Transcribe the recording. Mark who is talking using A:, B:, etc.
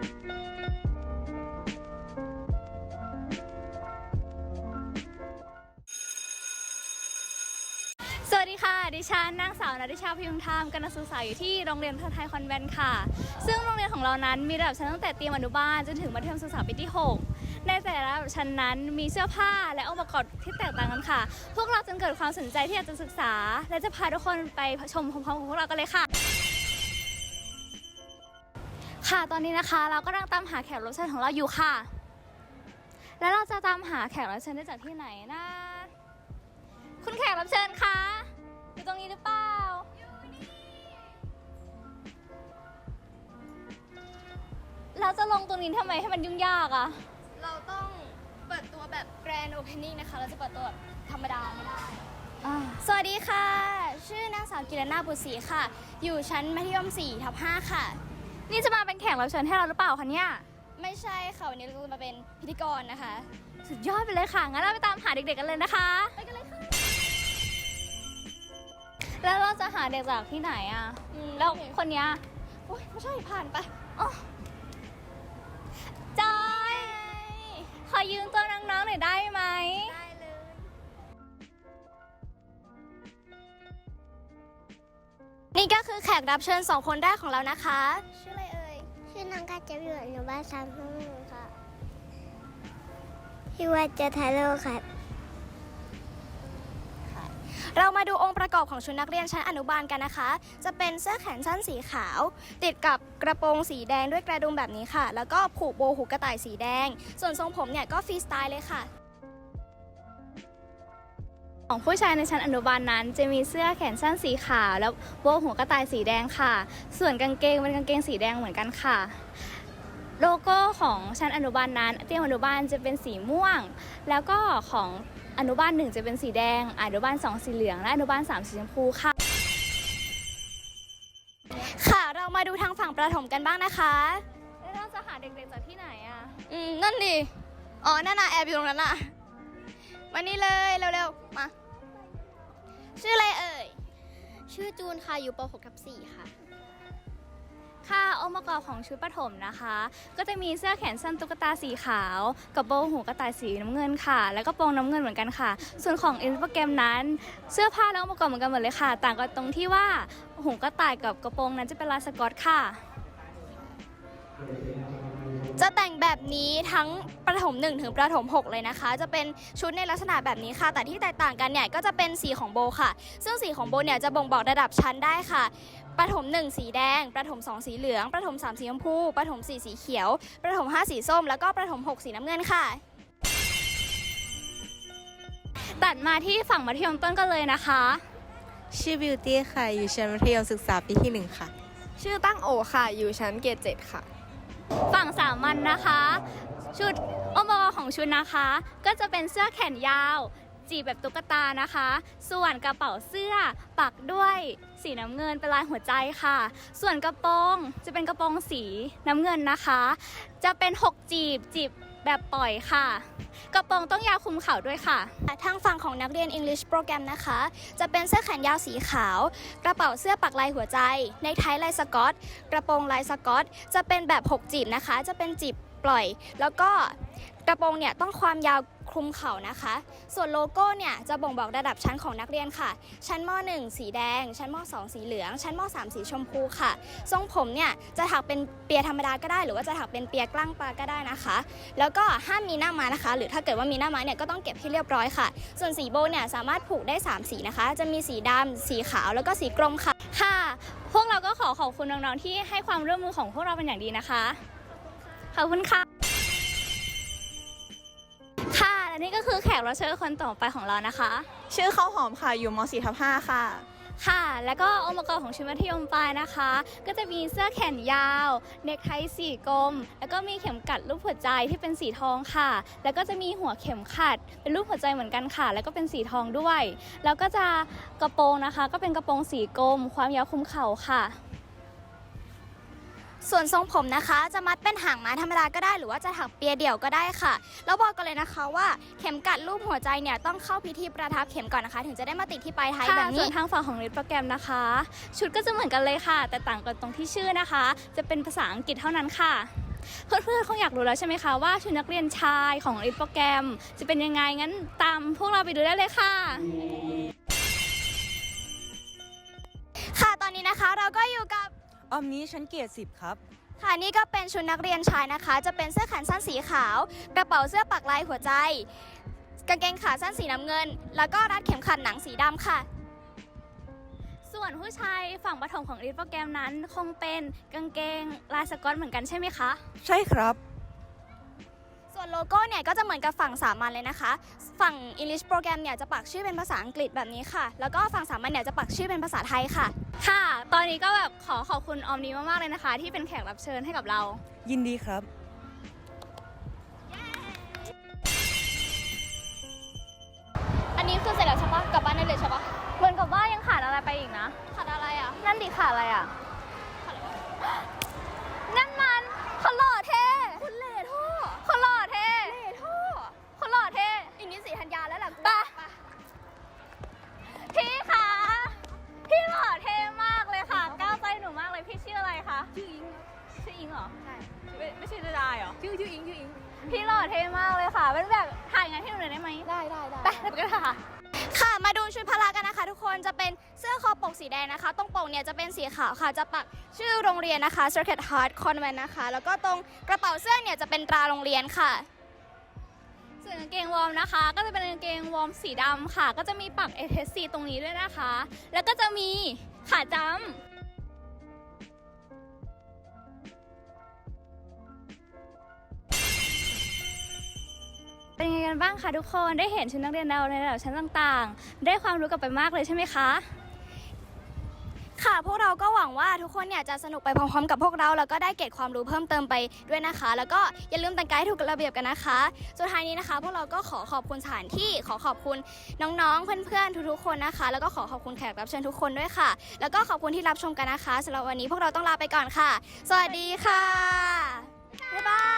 A: สวัสดีค่ะ ดิฉันนางสาวนาดิชาพยุงธรรมกำลังศึกษาอยู่ที่โรงเรียนพระไทยคอนแวนต์ค่ะ ซึ่งโรงเรียนของเรานั้นมีระดับชั้นตั้งแต่เตรียมอนุบาลจนถึงมัธยมศึกษาปีที่ 6 ในแต่ละชั้นนั้นมีเสื้อผ้าและองค์ประกอบที่แตกต่างกันค่ะ พวกเราจึงเกิดความสนใจที่อยากจะศึกษา และจะพาทุกคนไปชมพร้อมๆกับพวกเรากันเลยค่ะ ค่ะตอนนี้นะคะเราก็กำลังตามหาแขกรับเชิญของเราอยู่ค่ะ แล้วเราจะตามหาแขกรับเชิญได้จากที่ไหนนะ คุณแขกรับเชิญคะอยู่ตรงนี้หรือเปล่าอยู่นี่เราจะลงตรงนี้ทำไมให้มันยุ่งยากอะ
B: เราต้องเปิดตัวแบบแกรนด์โอเพนนิ่งนะคะ เราจะเปิดตัวแบบธรรมดาไม่ได้
A: อ่า
B: สวัสดีค่ะ ชื่อนางสาวกิรนาบุตรศรีค่ะ อยู่ชั้นมัธยม4ทับ5ค่ะ
A: นี่จะมาเป็นแขกรับเชิญให้เราหรือเปล่าคะเนี่ย
B: ไม่ใช่ค่ะวันนี้เราจะมาเป็นพิธีกรนะคะ
A: สุดยอดไปเลยค่ะ งั้นเราไปตามหาเด็กๆกันเลยนะคะ
B: ไปกันเลยค่ะ
A: แล้วเราจะหาเด็กจากที่ไหนอะแล้วคนเนี้ย
B: โอ๊ยไม่ใช่ผ่านไป
A: อ๋อจอย ขอยืมตัวน้องๆหน่อยได้ไหม
B: ได้เลยนี่ก็คือแขกรับเชิญสองคนแรกของเรานะคะ ชื่ออะไรเอ่ย
C: ชื่อน้องกาจะอยู่อนุบาลสามห้องหนึ่งค่ะพี่ว่าเจทาโร่ค่ะ
B: เรามาดูองค์ประกอบของชุดนักเรียนชั้นอนุบาลกันนะคะ จะเป็นเสื้อแขนสั้นสีขาว ติดกับกระโปรงสีแดงด้วยกระดุมแบบนี้ค่ะ แล้วก็ผูกโบว์หูกระต่ายสีแดง ส่วนทรงผมเนี่ยก็ฟรีสไตล์เลยค่ะ
A: ของผู้ชายในชั้นอนุบาลนั้น จะมีเสื้อแขนสั้นสีขาวแล้วโบว์หัวกระต่ายสีแดงค่ะ ส่วนกางเกงเป็นกางเกงสีแดงเหมือนกันค่ะ โลโก้ของชั้นอนุบาลนั้น เตรียมอนุบาลจะเป็นสีม่วง แล้วก็ของอนุบาลหนึ่งจะเป็นสีแดง อนุบาลสองสีเหลือง และอนุบาลสามสีชมพูค่ะ
B: ค่ะเรามาดูทางฝั่งประถมกันบ้างนะคะ
A: แล้วเราจะหาเด็กๆจากที่ไหนอะ
B: อืมนั่นดิ อ๋อ นั่นน่ะแอบอยู่ตรงนั้นน่ะ มานี่เลยเร็วๆมา ชื่ออะไรเอ่ย
C: ชื่อจูนค่ะ อยู่ป .6 ทับ4ค่ะ
A: ค่ะองค์ประกอบของชุดประถมนะคะ ก็จะมีเสื้อแขนสั้นตุ๊กตาสีขาว กับโบว์หูกระต่ายสีน้ำเงินค่ะ แล้วก็โปรงน้ำเงินเหมือนกันค่ะ ส่วนของอินสตาแกรมนั้น เสื้อผ้าและองค์ประกอบเหมือนกันหมดเลยค่ะ ต่างกันตรงที่ว่าหูกระต่ายกับกระโปรงนั้นจะเป็นลายสกอตค่ะ
B: จะแต่งแบบนี้ทั้งประถม1ถึงประถม 6 เลยนะคะ จะเป็นชุดในลักษณะแบบนี้ค่ะ แต่ที่แตกต่างกันเนี่ยก็จะเป็นสีของโบค่ะ ซึ่งสีของโบเนี่ยจะบ่งบอกระดับชั้นได้ค่ะประถม 1 สีแดง ประถม 2 สีเหลือง ประถม 3 สีชมพู ประถม 4 สีเขียว ประถม 5 สีส้ม แล้วก็ประถม 6 สีน้ำเงินค่ะ
A: ตัดมาที่ฝั่งมัธยมต้นกันเลยนะคะ
D: ชื่อบิวตี้ค่ะ อยู่ชั้นมัธยมศึกษาปีที่หนึ่งค่ะ
E: ชื่อตั้งโอค่ะ อยู่ชั้นเกรดเจ็ดค่ะ
A: ฝั่งสามัญนะคะ ชุดองค์ประกอของชุดนะคะ ก็จะเป็นเสื้อแขนยาว จีบแบบตุ๊กตานะคะ ส่วนกระเป๋าเสื้อปักด้วยสีน้ำเงินเป็นลายหัวใจค่ะ ส่วนกระโปรงจะเป็นกระโปรงสีน้ำเงินนะคะ จะเป็น 6 จีบจีบ แบบปล่อยค่ะ กระโปรงต้องยาวคลุมเข่าด้วยค่ะ
B: ทางฝั่งของนักเรียน English โปรแกรมนะคะ จะเป็นเสื้อแขนยาวสีขาว กระเป๋าเสื้อปักลายหัวใจ ในไทยลายสกอต กระโปรงลายสกอต จะเป็นแบบ 6 จีบนะคะ จะเป็นจีบปล่อย แล้วก็กระโปรงเนี่ยต้องความยาว ลุมเข่านะคะ ส่วนโลโก้เนี่ยจะบ่งบอกระดับชั้นของนักเรียนค่ะ ชั้นม .1 สีแดง ชั้นม .2 สีเหลือง ชั้นม .3 สีชมพูค่ะ ทรงผมเนี่ยจะถักเป็นเปียธรรมดาก็ได้ หรือว่าจะถักเป็นเปียกล้างปลาก็ได้นะคะ แล้วก็ห้ามมีหน้ามานะคะ หรือถ้าเกิดว่ามีหน้ามาเนี่ยก็ต้องเก็บให้เรียบร้อยค่ะ ส่วนสีโบเนี่ยสามารถผูกได้ 3 สีนะคะ จะมีสีดำสีขาว แล้วก็สีกรมค่ะ
A: ค่ะ พวกเราก็ขอขอบคุณน้องๆที่ให้ความร่วมมือของพวกเราเป็นอย่างดีนะคะ ขอบคุณค่ะ นี่ก็คือแขกรับเชิญคนต่อไปของเรานะคะ
D: ชื่อข้าวหอมค่ะ อยู่ม .4 ทับ5ค่ะ
A: ค่ะ แล้วก็องค์ประกอบของชุดมัธยมปลายนะคะ ก็จะมีเสื้อแขนยาว เนคไทสีกลม แล้วก็มีเข็มกัดรูปหัวใจที่เป็นสีทองค่ะ แล้วก็จะมีหัวเข็มขัด เป็นรูปหัวใจเหมือนกันค่ะ แล้วก็เป็นสีทองด้วย แล้วก็จะกระโปรงนะคะ ก็เป็นกระโปรงสีกลม ความยาวคลุมเข่าค่ะ
B: ส่วนทรงผมนะคะจะมัดเป็นหางม้าธรรมดาก็ได้หรือว่าจะถักเปียเดี่ยวก็ได้ค่ะ แล้วบอกกันเลยนะคะว่าเข็มกัดรูปหัวใจเนี่ยต้องเข้าพิธีประทับเข็มก่อนนะคะ ถึงจะได้มาติดที่ปลายท้าย
A: ค่ะ
B: แบบ
A: ส่
B: นี้
A: วนทางฝั่งของริทโปรแกรมนะคะ ชุดก็จะเหมือนกันเลยค่ะ แต่ต่างกันตรงที่ชื่อนะคะ จะเป็นภาษาอังกฤษเท่านั้นค่ะเพื่อนๆคงอยากรู้แล้วใช่ไหมคะว่าชุดนักเรียนชายของอินโปรแกรม จะเป็นยังไงงั้นตามพวกเราไปดูได้เลยค่ะ
B: ค่ะตอนนี้นะคะเราก็อยู่กับ
D: ออมนี้ชั้นเกียรติสิบครับ
B: ค่ะนี่ก็เป็นชุดนักเรียนชายนะคะ จะเป็นเสื้อแขนสั้นสีขาว กระเป๋าเสื้อปักลายหัวใจ กางเกงขาสั้นสีน้ำเงิน แล้วก็รัดเข็มขัดหนังสีดำค่ะ
A: ส่วนผู้ชายฝั่งปฐมของอินโปรแกรมนั้น คงเป็นกางเกงลายสก๊อตเหมือนกันใช่ไหมคะ
D: ใช่ครับ
B: ส่วนโลโก้เนี่ยก็จะเหมือนกับฝั่งสามัญเลยนะคะ ฝั่ง English โปรแกรมเนี่ยจะปักชื่อเป็นภาษาอังกฤษแบบนี้ค่ะ แล้วก็ฝั่งสามัญเนี่ยจะปักชื่อเป็นภาษาไทยค่ะ
A: ค่ะ ตอนนี้ก็แบบขอขอบคุณออมนี้มากๆเลยนะคะ ที่เป็นแขกรับเชิญให้กับเรา
D: ยินดีครับ
B: อันนี้คือเสร็จแล้วใช่ปะกลับบ้านได้เลยใช่ปะ
A: เหมือนกับว่ายังขาดอะไรไปอีกนะ
B: ขาดอะไรอะ
A: นั่นดิขาดอะไรอะ นั่นมันคนหล่อเท่
B: คุณเล
A: ได้ได้ได้
B: ไป
A: ไปกันค่ะ
B: ค่ะ มาดูชุดพละกันนะคะ ทุกคน จะเป็นเสื้อคอปกสีแดงนะคะ ตรงปกเนี่ยจะเป็นสีขาวค่ะ จะปักชื่อโรงเรียนนะคะ Circuit Heart Convent นะคะ แล้วก็ตรงกระเป๋าเสื้อเนี่ยจะเป็นตราโรงเรียนค่ะ
A: ส่วนกางเกงวอร์มนะคะ ก็จะเป็นกางเกงวอร์มสีดำค่ะ ก็จะมีปัก ATC ตรงนี้ด้วยนะคะ แล้วก็จะมีขาจ้ำ กันบ้างคะทุกคนได้เห็นชุดนักเรียนเราในระดับชั้นต่างๆ ได้ความรู้กลับไปมากเลยใช่ไหมคะ
B: ค่ะพวกเราก็หวังว่าทุกคนเนี่ยจะสนุกไปพร้อมๆ กับพวกเราแล้วก็ได้เก็บความรู้เพิ่มเติมไปด้วยนะคะ แล้วก็อย่าลืมแต่งกายให้ถูกระเบียบกันนะคะ สุดท้ายนี้นะคะ พวกเราก็ขอขอบคุณสถานที่ขอขอบคุณน้องๆ เพื่อนๆ ทุกๆคนนะคะ แล้วก็ขอขอบคุณแขกรับเชิญทุกคนด้วยค่ะ แล้วก็ขอบคุณที่รับชมกันนะคะสำหรับวันนี้พวกเราต้องลาไปก่อนค่ะ สวัสดีค่ะบ๊ายบาย